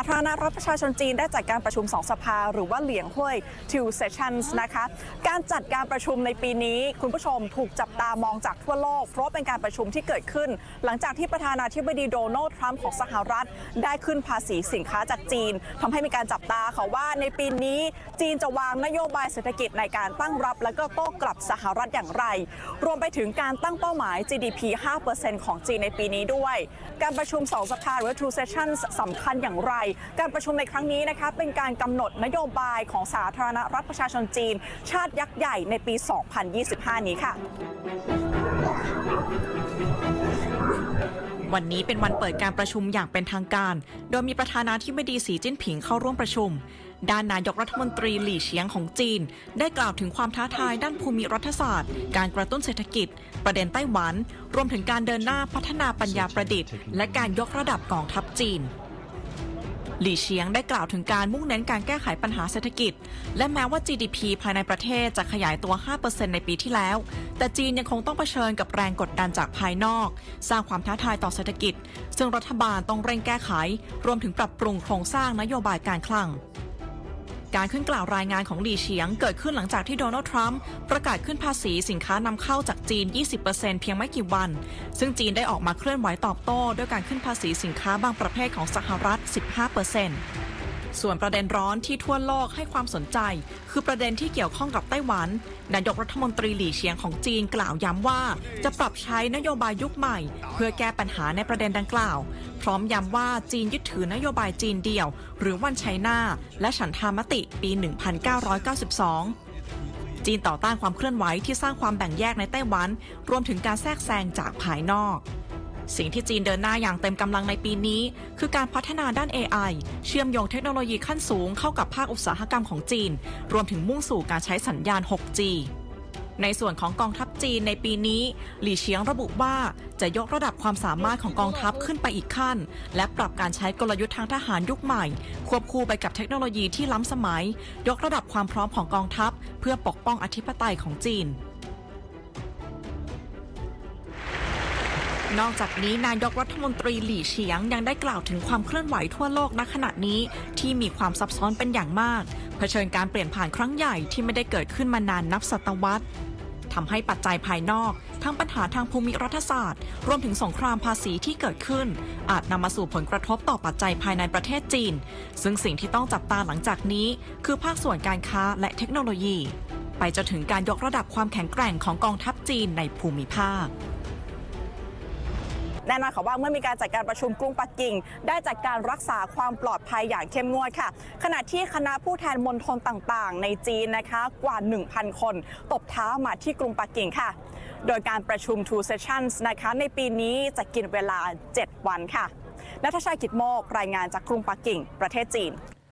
าธารณรัฐประชาชนจีนได้จัดการประชุมสองสภา หรือว่าเหลียงห้วย two sessions นะคะ การจัดการประชุมในปีนี้ คุณผู้ชมถูกจับตามองจากทั่วโลก เพราะเป็นการประชุมที่เกิดขึ้น หลังจากที่ประธานาธิบดีโดนัลด์ทรัมป์ของสหรัฐ ได้ขึ้นภาษีสินค้าจากจีนทำให้มีการจับตาค่ะว่าในปีนี้จีนจะวางนโยบายเศรษฐกิจในการตั้งรับ และก็โต้กลับสหรัฐอย่างไร รวมไปถึงการตั้งเป้าหมาย GDP 5%ของจีนในปีนี้ด้วย การประชุมสองสภาหรือ two sessions สำคัญอย่างไรการประชุมในครั้งนี้นะคะเป็นการกำหนดนโยบายของสาธารณรัฐประชาชนจีน ชาติยักษ์ใหญ่ในปี 2025 นี้ค่ะวันนี้เป็นวันเปิดการประชุมอย่างเป็นทางการ โดยมีประธานาธิบดีสีจิ้นผิงเข้าร่วมประชุม ด้านนายกรัฐมนตรีหลี่เฉียงของจีน ได้กล่าวถึงความท้าทายด้านภูมิรัฐศาสตร์ การกระตุ้นเศรษฐกิจ ประเด็นไต้หวัน รวมถึงการเดินหน้าพัฒนาปัญญาประดิษฐ์ และการยกระดับกองทัพจีน หลี่เฉียงได้กล่าวถึงการมุ่งเน้นการแก้ไขปัญหาเศรษฐกิจ และแม้ว่า GDP ภายในประเทศจะขยายตัว 5%ในปีที่แล้ว แต่จีนยังคงต้องเผชิญกับแรงกดดันจากภายนอก สร้างความท้าทายต่อเศรษฐกิจ ซึ่งรัฐบาลต้องเร่งแก้ไข รวมถึงปรับปรุงโครงสร้างนโยบายการคลัง การขึ้นกล่าวรายงานของหลีเฉียง เกิดขึ้นหลังจากที่โดนัลด์ทรัมป์ประกาศขึ้นภาษีสินค้านำเข้าจากจีน 20%เพียงไม่กี่วัน ซึ่งจีนได้ออกมาเคลื่อนไหวตอบโต้ ด้วยการขึ้นภาษีสินค้าบางประเภทของสหรัฐ 15% ส่วนประเด็นร้อนที่ทั่วโลกให้ความสนใจ คือประเด็นที่เกี่ยวข้องกับไต้หวัน นายกรัฐมนตรีหลี่เฉียงของจีนกล่าวย้ำว่า จะปรับใช้นโยบายยุคใหม่ เพื่อแก้ปัญหาในประเด็นดังกล่าว พร้อมย้ำว่าจีนยึดถือนโยบายจีนเดียว หรือวันไชน่าและฉันทามติปี 1992จีนต่อต้านความเคลื่อนไหวที่สร้างความแบ่งแยกในไต้หวัน รวมถึงการแทรกแซงจากภายนอก สิ่งที่จีนเดินหน้าอย่างเต็มกำลังในปีนี้ คือการพัฒนาด้าน AI เชื่อมโยงเทคโนโลยีขั้นสูงเข้ากับภาคอุตสาหกรรมของจีน รวมถึงมุ่งสู่การใช้สัญญาณ 6G ในส่วนของกองทัพจีนในปีนี้ หลี่เฉียงระบุว่าจะยกระดับความสามารถของกองทัพขึ้นไปอีกขั้น และปรับการใช้กลยุทธ์ทางทหารยุคใหม่ ควบคู่ไปกับเทคโนโลยีที่ล้ำสมัย ยกระดับความพร้อมของกองทัพ เพื่อปกป้องอธิปไตยของจีน นอกจากนี้นายกรัฐมนตรีหลี่เฉียงยังได้กล่าวถึงความเคลื่อนไหวทั่วโลกณขณะนี้ที่มีความซับซ้อนเป็นอย่างมาก เผชิญการเปลี่ยนผ่านครั้งใหญ่ที่ไม่ได้เกิดขึ้นมานานนับศตวรรษทำให้ปัจจัยภายนอก ทั้งปัญหาทางภูมิรัฐศาสตร์ รวมถึงสงครามภาษีที่เกิดขึ้น อาจนำมาสู่ผลกระทบต่อปัจจัยภายในประเทศจีน ซึ่งสิ่งที่ต้องจับตาหลังจากนี้ คือภาคส่วนการค้าและเทคโนโลยี ไปจนถึงการยกระดับความแข็งแกร่งของกองทัพจีนในภูมิภาค แน่นอนค่ะว่าเมื่อมีการจัดการประชุมกรุงปักกิ่ง ได้จัดการรักษาความปลอดภัยอย่างเข้มงวดค่ะ ขณะที่คณะผู้แทนมณฑลต่างๆ ในจีนนะคะกว่า 1,000 คน ตบเท้ามาที่กรุงปักกิ่งค่ะ โดยการประชุม two sessions นะคะในปีนี้จะกินเวลา 7 วันค่ะนัทชัยกิตโมกรายงานจากกรุงปักกิ่ง ประเทศจีน